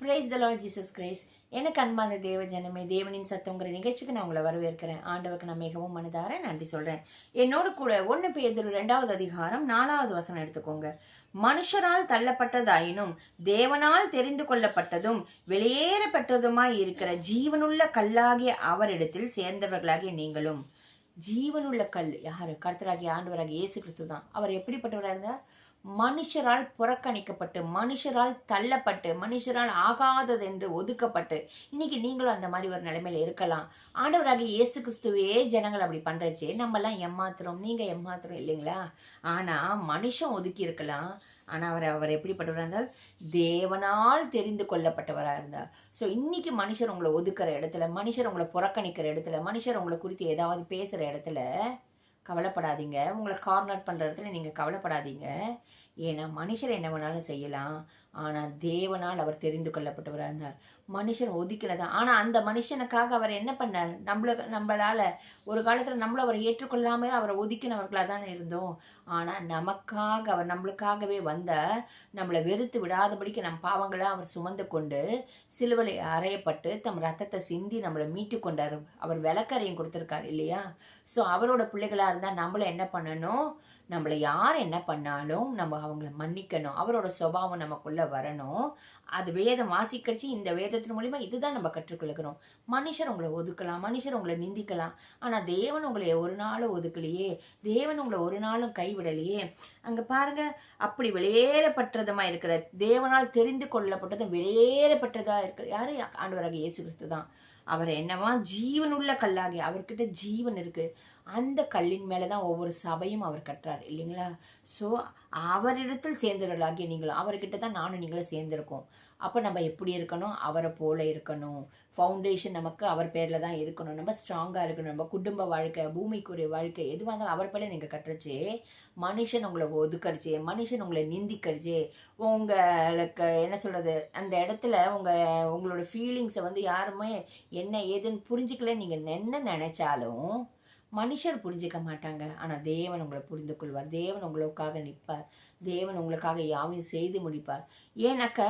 Praise the Lord Jesus Christ எனக்கு அன்பான தேவ ஜனமே தேவனின் சத்தங்கிற நிகழ்ச்சிக்கு நான் உங்களை வரவேற்கிறேன். ஆண்டவருக்கு நான் மிகவும் மனதார நன்றி சொல்கிறேன் என்னோடு கூட ஒன்று பேதொரு ரெண்டாவது அதிகாரம் நாலாவது வசனம் எடுத்துக்கோங்க. மனுஷரால் தள்ளப்பட்டதாயினும் தேவனால் தெரிந்து கொள்ளப்பட்டதும் வெளியேறப்பட்டதுமாய் இருக்கிற ஜீவனுள்ள கல்லாகிய அவரிடத்தில் சேர்ந்தவர்களாகிய நீங்களும். ஜீவனுள்ள கல் யாரு? கர்த்தராகிய ஆண்டவராகிய இயேசு கிறிஸ்து தான் அவர் எப்படிப்பட்டவராக இருந்தார் மனுஷரால் புறக்கணிக்கப்பட்டு மனுஷரால் தள்ளப்பட்டு மனுஷரால் ஆகாதது என்று ஒதுக்கப்பட்டு இன்னைக்கு நீங்களும் அந்த மாதிரி ஒரு நிலைமையில இருக்கலாம். ஆண்டவராக இயேசு கிறிஸ்துவே ஜனங்கள் அப்படி பண்றச்சே நம்மலாம் ஏமாத்துறோம் நீங்க ஏமாத்துறோம் இல்லைங்களா? ஆனா மனுஷன் ஒதுக்கி இருக்கலாம். ஆனா அவர் அவர் எப்படிப்பட்டவராக இருந்தால்? தேவனால் தெரிந்து கொள்ளப்பட்டவராக இருந்தார். ஸோ இன்னைக்கு மனுஷர் உங்களை ஒதுக்குற இடத்துல மனுஷர் உங்களை புறக்கணிக்கிற இடத்துல மனுஷர் உங்களை குறித்து ஏதாவது பேசுற இடத்துல கவலைப்படாதீங்க. உங்களை கார்னர் பண்ணுற இடத்துல நீங்கள் கவலைப்படாதீங்க. ஏன்னா மனுஷர் என்ன வேணாலும் செய்யலாம். ஆனால் தேவனால் அவர் தெரிந்து கொள்ளப்பட்டவராக இருந்தார். மனுஷன் ஒதுக்கல ஆனால் அந்த மனுஷனுக்காக அவர் என்ன பண்ணார்? நம்மள நம்மளால் ஒரு காலத்தில் நம்மள அவர் ஏற்றுக்கொள்ளாமல் அவரை ஒதுக்கினவர்களாக தானே இருந்தோம். ஆனால் நமக்காக அவர் நம்மளுக்காகவே வந்த நம்மளை வெறுத்து விடாதபடிக்கு நம் பாவங்களை அவர் சுமந்து கொண்டு சிலுவலை அறையப்பட்டு தம் ரத்தத்தை சிந்தி நம்மளை மீட்டு கொண்டார். அவர் விளக்கறையும் கொடுத்துருக்காரு இல்லையா? ஸோ அவரோட பிள்ளைகளாக இருந்தால் நம்மளை என்ன பண்ணணும்? நம்மளை யார் என்ன பண்ணாலும் நம்ம அவங்கள மன்னிக்கணும். அவரோட சுபாவம் நமக்குள்ள வரணும். அது வேதம் வாசிக்கடிச்சு இந்த வேதத்தின் மூலியமா இதுதான் நம்ம கற்றுக்கொள்கிறோம். மனுஷர் உங்களை ஒதுக்கலாம் மனுஷர் உங்களை நிந்திக்கலாம். ஆனா தேவன் உங்களை ஒரு நாளும் ஒதுக்கலையே. தேவன் உங்களை ஒரு நாளும் கைவிடலையே. அங்க பாருங்க அப்படி வெளியேறப்பட்டதுமா இருக்கிற தேவனால் தெரிந்து கொள்ளப்பட்டதும் வெளியேறப்பட்டதா இருக்கிற யாரு? ஆண்டவராக இயேசு கிறிஸ்து தான் அவர் என்னவா? ஜீவனுள்ள கல்லாகி அவர்கிட்ட ஜீவன் இருக்கு. அந்த கல்லின் மேலே தான் ஒவ்வொரு சபையும் அவர் கட்டுறார் இல்லைங்களா? ஸோ அவரிடத்தில் சேர்ந்தவர்களாகிய நீங்களும் அவர்கிட்ட தான் நானும் நீங்களும் சேர்ந்துருக்கோம். அப்போ நம்ம எப்படி இருக்கணும்? அவரை போல இருக்கணும். ஃபவுண்டேஷன் நமக்கு அவர் பேரில் தான் இருக்கணும். நம்ம ஸ்ட்ராங்காக இருக்கணும். நம்ம குடும்ப வாழ்க்கை பூமிக்குரிய வாழ்க்கை எதுவாக இருந்தாலும் அவர் பேரில் நீங்கள் கட்டுறச்சே மனுஷன் உங்களை ஒதுக்கடிச்சே மனுஷன் உங்களை நிந்திக்கடிச்சே உங்களுக்கு என்ன சொல்கிறது அந்த இடத்துல உங்கள் உங்களோட ஃபீலிங்ஸை வந்து யாருமே என்ன ஏதுன்னு புரிஞ்சுக்கல நீங்கள் என்ன நினச்சாலும் மனுஷர் புரிஞ்சிக்க மாட்டாங்க. ஆனால் தேவன் உங்களை புரிந்து கொள்வார் தேவன் உங்களுக்காக நிற்பார். தேவன் உங்களுக்காக யாவையும் செய்து முடிப்பார். ஏன்னாக்க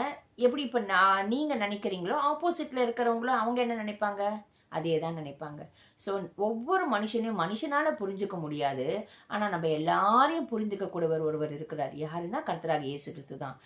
எப்படி இப்போ நான் நீங்கள் நினைக்கிறீங்களோ ஆப்போசிட்டில் இருக்கிறவங்களும் அவங்க என்ன நினைப்பாங்க? அதே தான் நினைப்பாங்க. ஸோ ஒவ்வொரு மனுஷனையும் மனுஷனால் புரிஞ்சுக்க முடியாது. ஆனால் நம்ம எல்லாரையும் புரிஞ்சுக்க கூடவர் ஒருவர் இருக்கிறார். யாருன்னா கர்த்தராக இயேசு கிறிஸ்து தான்.